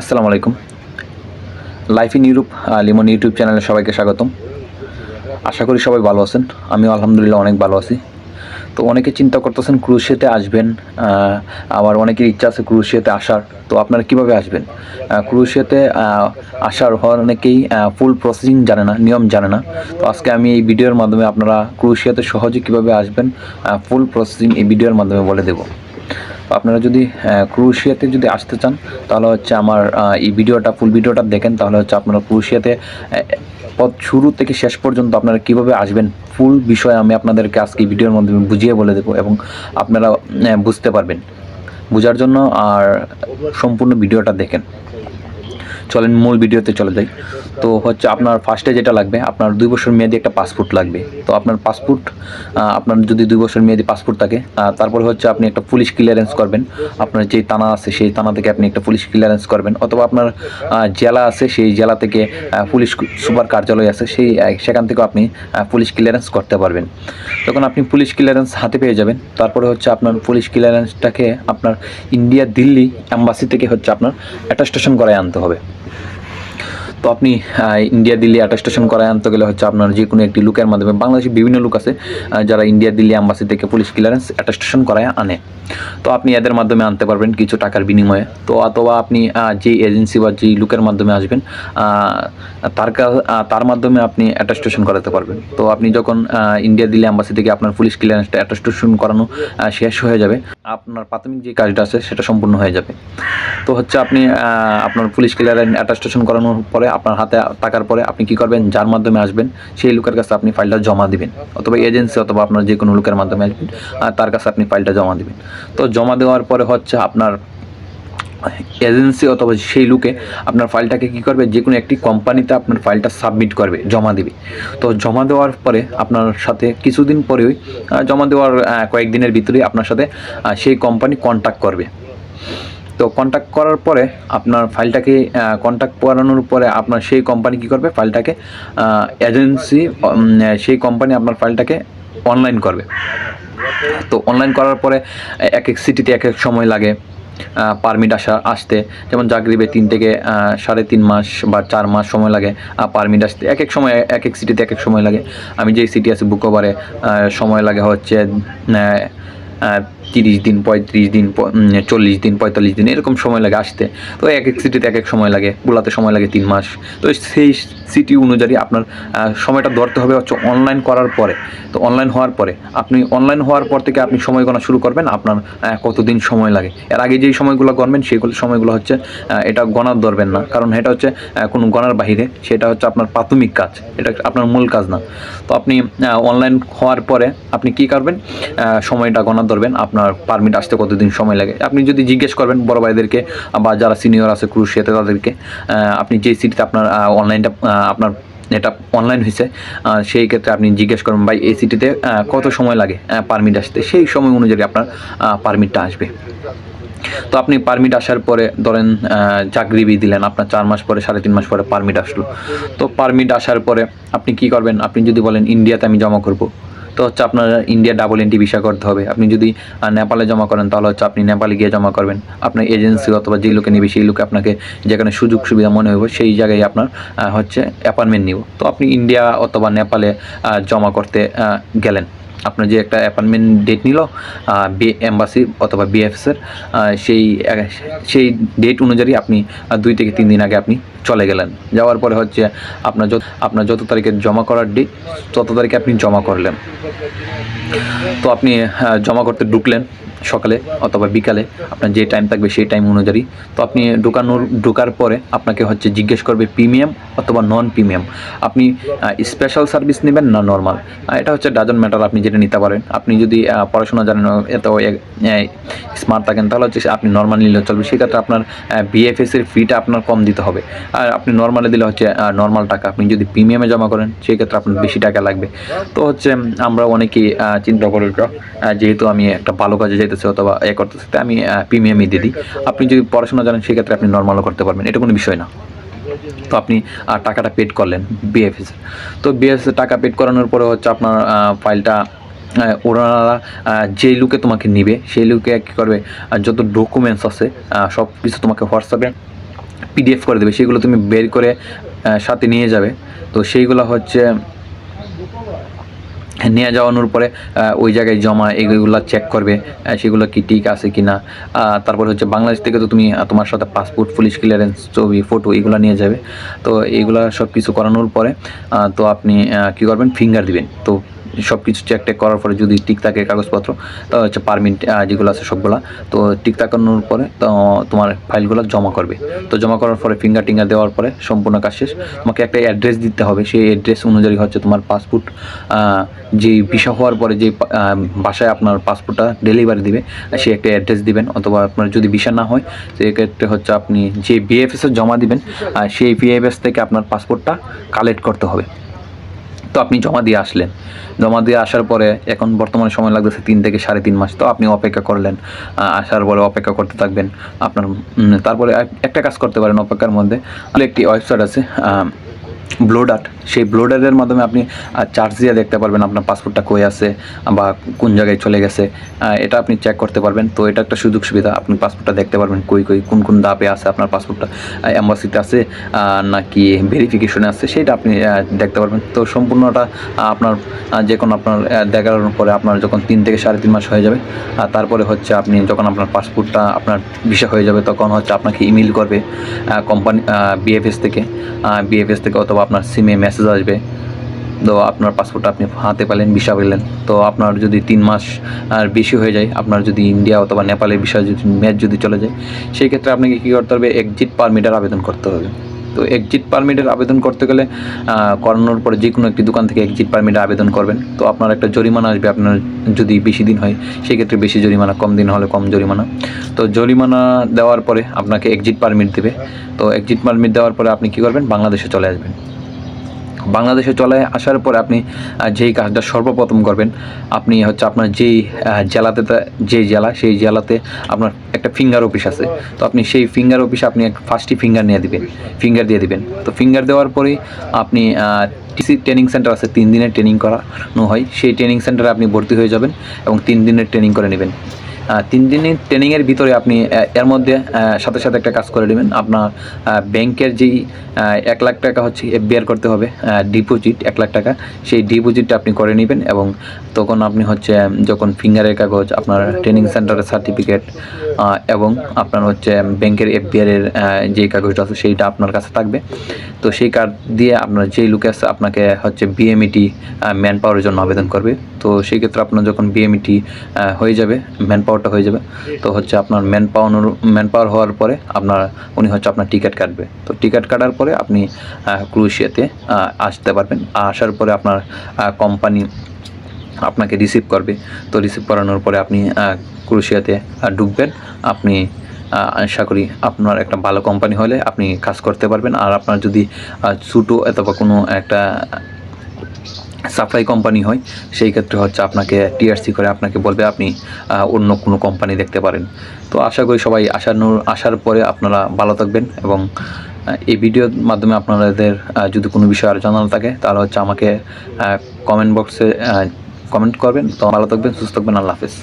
আসসালামু আলাইকুম। Life in Europe Limon YouTube চ্যানেলে সবাইকে স্বাগতম। আশা করি সবাই ভালো আছেন। আমিও আলহামদুলিল্লাহ অনেক ভালো আছি। তো অনেকে চিন্তা করতেছেন ক্রুশিয়াতে আসবেন। আবার অনেকের ইচ্ছা আছে ক্রুশিয়াতে আসার। তো আপনারা কীভাবে আসবেন? ক্রুশিয়াতে আসার হওয়ার অনেকেই ফুল প্রসেসিং জানে না, নিয়ম জানে না। তো আজকে আমি এই ভিডিওর মাধ্যমে আপনারা ক্রুশিয়াতে সহজে কীভাবে আসবেন ফুল প্রসেসিং এই ভিডিওর মাধ্যমে বলে দেবো। আপনারা যদি ক্রুশিয়াতে যদি আসতে চান, তাহলে হচ্ছে আমার এই ভিডিওটা, ফুল ভিডিওটা দেখেন, তাহলে হচ্ছে আপনারা ক্রুশিয়াতে পথ শুরু থেকে শেষ পর্যন্ত আপনারা কীভাবে আসবেন, ফুল বিষয়ে আমি আপনাদেরকে আজকে ভিডিওর মাধ্যমে বুঝিয়ে বলে দেবো এবং আপনারা বুঝতে পারবেন। বোঝার জন্য আর সম্পূর্ণ ভিডিওটা দেখেন। চলেন মূল ভিডিওতে চলে যাই। তো হচ্ছে আপনার ফার্স্টে যেটা লাগবে, আপনার দুই বছর মেয়াদি একটা পাসপোর্ট লাগবে। তো আপনার পাসপোর্ট আপনার যদি দুই বছর মেয়াদি পাসপোর্ট থাকে তারপরে হচ্ছে আপনি একটা পুলিশ ক্লিয়ারেন্স করবেন। আপনার যে থানা আছে, সেই থানা থেকে আপনি একটা পুলিশ ক্লিয়ারেন্স করবেন। অথবা আপনার জেলা আছে, সেই জেলা থেকে পুলিশ সুপার কার্যালয় আছে, সেই সেখান থেকেও আপনি পুলিশ ক্লিয়ারেন্স করতে পারবেন। তখন আপনি পুলিশ ক্লিয়ারেন্স হাতে পেয়ে যাবেন। তারপরে হচ্ছে আপনার পুলিশ ক্লিয়ারেন্সটাকে আপনার ইন্ডিয়া দিল্লি অ্যাম্বাসি থেকে হচ্ছে আপনার অ্যাটাস্টেশন করায় আনতে হবে। তো আপনি ইন্ডিয়া, দিল্লি অ্যাটাস্টেশন করায় আনতে গেলে হচ্ছে আপনার যে কোনো একটি লুকের মাধ্যমে বাংলাদেশের বিভিন্ন লুক আছে যারা ইন্ডিয়া, দিল্লি অ্যাম্বাসি থেকে পুলিশ ক্লিয়ারেন্স অ্যাটাস্টেশন করায় আনে। তো আপনি এদের মাধ্যমে আনতে পারবেন কিছু টাকার বিনিময়ে। তো অথবা আপনি যে এজেন্সি বা যেই লুকের মাধ্যমে আসবেন তার তার মাধ্যমে আপনি অ্যাটাস্টেশন করাতে পারবেন। তো আপনি যখন ইন্ডিয়া, দিল্লি অ্যাম্বাসি থেকে আপনার পুলিশ ক্লিয়ারেন্সটা অ্যাটাস্টেশন করানো শেষ হয়ে যাবে, আপনার প্রাথমিক যে কাজটা আছে, সেটা সম্পূর্ণ হয়ে যাবে। তো হচ্ছে আপনি আপনার পুলিশ ক্লিয়ারেন্স অ্যাটাস্টেশন করানোর পরে আপনার হাতে টাকার পরে আপনি কি করবেন? যার মাধ্যমে আসবেন সেই লোকের কাছে আপনি ফাইলটা জমা দিবেন। অথবা এজেন্সি অথবা আপনার যে কোনো লোকের মাধ্যমে আসবেন আর তার কাছে আপনি ফাইলটা জমা দিবেন। তো জমা দেওয়ার পরে হচ্ছে আপনার এজেন্সি অথবা সেই লুকে আপনার ফাইলটাকে কি করবে? যে কোনো একটি কোম্পানিতে আপনার ফাইলটা সাবমিট করবে জমা দিবে। তো জমা দেওয়ার পরে আপনার সাথে কিছুদিন আহ, জমা দেওয়ার কয়েকদিনের ভিতরেই আপনার সাথে সেই কোম্পানি কন্ট্যাক্ট করবে। তো কন্ট্যাক্ট করার পরে আপনার ফাইলটাকে কন্ট্যাক্ট করানোর পরে আপনার সেই কোম্পানি কি করবে? ফাইলটাকে এজেন্সি সেই কোম্পানি আপনার ফাইলটাকে অনলাইন করবে। তো অনলাইন করার পরে এক এক সিটিতে এক এক সময় লাগে পারমিট আসা, আসতে। যেমন জাগরিবে তিন থেকে সাড়ে তিন মাস বা চার মাস সময় লাগে পারমিট আসতে। এক এক সময়, এক এক সিটিতে এক এক সময় লাগে। আমি যেই সিটি আছে, বুকোবারে সময় লাগে হচ্ছে তিরিশ দিন, পঁয়ত্রিশ দিন চল্লিশ দিন, পঁয়তাল্লিশ দিন, এরকম সময় লাগে আসতে। তো এক এক সিটিতে এক এক সময় লাগে গুলাতে সময় লাগে তিন মাস। তো সেই সিটি অনুযায়ী আপনার সময়টা ধরতে হবে হচ্ছে অনলাইন করার পরে। তো অনলাইন হওয়ার পরে, আপনি অনলাইন হওয়ার পর থেকে আপনি সময় গণা শুরু করবেন, আপনার কতদিন সময় লাগে। এর আগে যেই সময়গুলো গণবেন সেগুলো সময়গুলো হচ্ছে এটা গণার ধরবেন না। কারণ এটা হচ্ছে কোনো গণার বাহিরে, সেটা হচ্ছে আপনার প্রাথমিক কাজ, এটা আপনার মূল কাজ না। তো আপনি অনলাইন হওয়ার পরে আপনি কি করবেন সময়টা গণার ধরবেন, আপনার পারমিট আসতে কতদিন সময় লাগে? আপনি যদি জিজ্ঞেস করবেন বড় ভাইদেরকে বা যারা সিনিয়র আছে ক্রুশিয়াতে তাদেরকে আপনি যেই সিটিতে আপনার অনলাইনটা আপনার এটা অনলাইন হয়েছে সেই ক্ষেত্রে আপনি জিজ্ঞেস করবেন, ভাই, এই সিটিতে কত সময় লাগে পারমিট আসতে? সেই সময় অনুযায়ী আপনার পারমিটটা আসবে। তো আপনি পারমিট আসার পরে ধরেন চাকরিবি দিলেন, আপনার চার মাস পরে, সাড়ে তিন মাস পরে পারমিট আসলো। তো পারমিট আসার পরে আপনি কি করবেন? আপনি যদি বলেন, ইন্ডিয়াতে আমি জমা করব। তো হচ্ছে আপনার ইন্ডিয়া ডাবল এন্ট্রি ভিসা করতে হবে। আপনি যদি নেপালে জমা করেন, তাহলে হচ্ছে আপনি নেপালে গিয়ে জমা করবেন। আপনার এজেন্সি অথবা যে লোকে নিবে, সেই লোকে আপনাকে যেখানে সুযোগ সুবিধা মনে হবে সেই জায়গায় আপনার হচ্ছে অ্যাপয়েন্টমেন্ট নিব। তো আপনি ইন্ডিয়া অথবা নেপালে জমা করতে গেলেন। আপনার যে একটা অ্যাপয়েন্টমেন্ট ডেট নিল বি এম্বাসি অথবা বিএফএসের সেই সেই ডেট অনুযায়ী আপনি দুই থেকে তিন দিন আগে আপনি চলে গেলেন। যাওয়ার পরে হচ্ছে আপনার যত আপনার যত তারিখে জমা করার ডেট তত তারিখে আপনি জমা করলেন। তো আপনি জমা করতে ঢুকলেন। সকালে অথবা বিকালে আপনার যে টাইম থাকবে সেই টাইম অনুযায়ী। তো আপনি ঢুকানোর, ঢোকার পরে আপনাকে হচ্ছে জিজ্ঞেস করবে প্রিমিয়াম অথবা নন প্রিমিয়াম আপনি স্পেশাল সার্ভিস নেবেন না নর্মাল এটা হচ্ছে ডাজন ম্যাটার আপনি যেটা নিতে পারেন। আপনি যদি পড়াশোনা জানেন, এত স্মার্ট থাকেন, তাহলে হচ্ছে আপনি নর্মাল নিলে চলবে। সেক্ষেত্রে আপনার বিএফএস এর ফিটা আপনার কম দিতে হবে। আর আপনি নর্মালে দিলে হচ্ছে নর্মাল টাকা। আপনি যদি প্রিমিয়ামে জমা করেন, সেক্ষেত্রে আপনার বেশি টাকা লাগবে। তো হচ্ছে, আমরা অনেকেই চিন্তা করে যেহেতু আমি একটা ভালো কাজে যেতেছি অথবা এ করতেছি আমি প্রিমিয়ামই দিয়ে দিই। আপনি যদি পড়াশোনা জানেন, সেক্ষেত্রে আপনি নর্মালও করতে পারবেন। এটা কোনো বিষয় না। তো আপনি টাকাটা পেড করলেন বিএফএস তো বিএফএস টাকা পেড করানোর পরে হচ্ছে আপনার ফাইলটা ওনারা যেই লুকে তোমাকে নিবে, সেই লুকে কী করবে যত ডকুমেন্টস আছে সব কিছু তোমাকে হোয়াটসঅ্যাপে পিডিএফ করে দেবে। সেগুলো তুমি বের করে সাথে নিয়ে যাবে। তো সেইগুলো হচ্ছে নিয়ে যাওয়ানোর পরে ওই জায়গায় জমা এইগুলো চেক করবে সেগুলো কি ঠিক আছে কি না তারপরে হচ্ছে বাংলাদেশ থেকে তো তুমি তোমার সাথে পাসপোর্ট পুলিশ ক্লিয়ারেন্স ছবি ফটো এগুলো নিয়ে যাবে। তো এইগুলো সব কিছু করানোর পরে তো আপনি কী করবেন? ফিঙ্গার দিবেন। তো সব কিছু চেক টেক করার পরে যদি ঠিক থাকে কাগজপত্র তো হচ্ছে পারমিট যেগুলো আছে সবগুলা, তো ঠিক থাকানোর পরে, তো তোমার ফাইলগুলো জমা করবে। তো জমা করার পরে ফিঙ্গার টিঙ্গার দেওয়ার পরে সম্পূর্ণ কাজ শেষ। তোমাকে একটা অ্যাড্রেস দিতে হবে, সেই অ্যাড্রেস অনুযায়ী হচ্ছে তোমার পাসপোর্ট যে ভিসা হওয়ার পরে যে বাসায় আপনার পাসপোর্টটা ডেলিভারি দিবে সে একটা অ্যাড্রেস দিবেন। অথবা আপনার যদি ভিসা না হয়, সেক্ষেত্রে হচ্ছে আপনি যে বিএফএসে জমা দিবেন সেই বিএফএস থেকে আপনার পাসপোর্টটা কালেক্ট করতে হবে। তো আপনি জমা দিয়ে আসলেন। জমা দিয়ে আসার পরে এখন বর্তমানে সময় লাগতেছে তিন থেকে সাড়ে তিন মাস, তো আপনি অপেক্ষা করলেন আসার পরে অপেক্ষা করতে থাকবেন। আপনার তারপরে একটা কাজ করতে পারেন অপেক্ষার মধ্যে। একটি ওয়েবসাইট আছে ব্লোডাট সেই ব্লোডারের মাধ্যমে আপনি চার্জ দিয়ে দেখতে পারবেন আপনার পাসপোর্টটা কই আছে বা কোন জায়গায় চলে গেছে এটা আপনি চেক করতে পারবেন। তো এটা একটা সুযোগ সুবিধা, আপনি পাসপোর্টটা দেখতে পারবেন কই কই, কোন কোন দাপে আছে আপনার পাসপোর্টটা অ্যাম্বাসিতে আছে নাকি ভেরিফিকেশনে আছে সেটা আপনি দেখতে পারবেন। তো সম্পূর্ণটা আপনার যে কোনো আপনার দেখার পরে আপনার যখন তিন থেকে সাড়ে তিন মাস হয়ে যাবে আর তারপরে হচ্ছে আপনি যখন আপনার পাসপোর্টটা আপনার ভিসা হয়ে যাবে, তখন হচ্ছে আপনাকে ইমেল করবে কোম্পানি বিএফএস থেকে বিএফএস থেকে অথবা আপনার সিমে মেসেজ আসবে। তো আপনার পাসপোর্টটা আপনি হাতে পেলেন ভিসা পেলেন। তো আপনার যদি তিন মাস, আর বেশি হয়ে যায়, আপনার যদি ইন্ডিয়া অথবা নেপালের বিষয় যদি ম্যাচ যদি চলে যায়, সেই ক্ষেত্রে আপনাকে কী করতে হবে? এক্সিট পারমিটার আবেদন করতে হবে। তো এক্সিট পারমিটের আবেদন করতে গেলে করানোর পরে যে কোনো একটি দোকান থেকে এক্সিট পারমিটের আবেদন করবেন। তো আপনার একটা জরিমানা আসবে, আপনার যদি বেশি দিন হয়, সেক্ষেত্রে বেশি জরিমানা, কম দিন হলে কম জরিমানা। তো জরিমানা দেওয়ার পরে আপনাকে এক্সিট পারমিট দেবে। তো এক্সিট পারমিট দেওয়ার পরে আপনি কী করবেন? বাংলাদেশে চলে আসবেন। বাংলাদেশে চলে আসার পর আপনি যেই কাজটা সর্বপ্রথম করবেন, আপনি হচ্ছে আপনার যেই জেলাতে যেই জেলা, সেই জেলাতে আপনার একটা ফিঙ্গার অফিস আছে। তো আপনি সেই ফিঙ্গার অফিসে আপনি এক ফার্স্টই ফিঙ্গার নিয়ে দিবেন ফিঙ্গার দিয়ে দিবেন। তো ফিঙ্গার দেওয়ার পরেই আপনি টিসি ট্রেনিং সেন্টার আছে, তিন দিনের ট্রেনিং করানো হয়। সেই ট্রেনিং সেন্টারে আপনি ভর্তি হয়ে যাবেন এবং তিন দিনের ট্রেনিং করে নেবেন। তিন দিনের ট্রেনিংয়ের ভিতরে আপনি এর মধ্যে সাথে সাথে একটা কাজ করে নেবেন। আপনার ব্যাংকের যেই এক লাখ টাকা হচ্ছে এফবিআর করতে হবে ডিপোজিট এক লাখ টাকা। সেই ডিপোজিটটা আপনি করে নেবেন এবং তখন আপনি হচ্ছে যখন ফিঙ্গারের কাগজ আপনার ট্রেনিং সেন্টারের সার্টিফিকেট এবং আপনার হচ্ছে ব্যাংকের এফবিআর এর আহ, যে কাগজটা আছে সেইটা আপনার কাছে থাকবে। তো সেই কার্ড দিয়ে আপনার যেই লোকে আছে আপনাকে হচ্ছে বিএমইটি ম্যান পাওয়ারের জন্য আবেদন করবে। তো সেই ক্ষেত্রে আপনার যখন বিএমইটি হয়ে যাবে ম্যান পাওয়ারটা হয়ে যাবে। তো হচ্ছে আপনার ম্যান পাওয়ানোর ম্যান পাওয়ার হওয়ার পরে আপনার উনি হচ্ছে আপনার টিকিট কাটবে। তো টিকিট কাটার পরে আপনি ক্রুশিয়াতে আসতে পারবেন। আসার পরে আপনার কোম্পানি আপনাকে রিসিভ করবে। তো রিসিভ করানোর পরে আপনি আহ, ঢুকবেন। আপনি আশা করি আপনার একটা ভালো কোম্পানি হলে আপনি কাজ করতে পারবেন। আর আপনার যদি ছোটো অথবা কোনো একটা সাপ্লাই কোম্পানি হয়, সেই ক্ষেত্রে হচ্ছে আপনাকে টিআরসি করে আপনাকে বলবে আপনি অন্য কোনো কোম্পানি দেখতে পারেন। তো আশা করি সবাই আসানোর আসার পরে আপনারা ভালো থাকবেন এবং এই ভিডিওর মাধ্যমে আপনাদের যদি কোনো বিষয় আর জানানো থাকে, তাহলে হচ্ছে আমাকে কমেন্ট বক্সে কমেন্ট করবেন। তো ভালো থাকবেন, সুস্থ থাকবেন, আল্লাহ হাফেজ।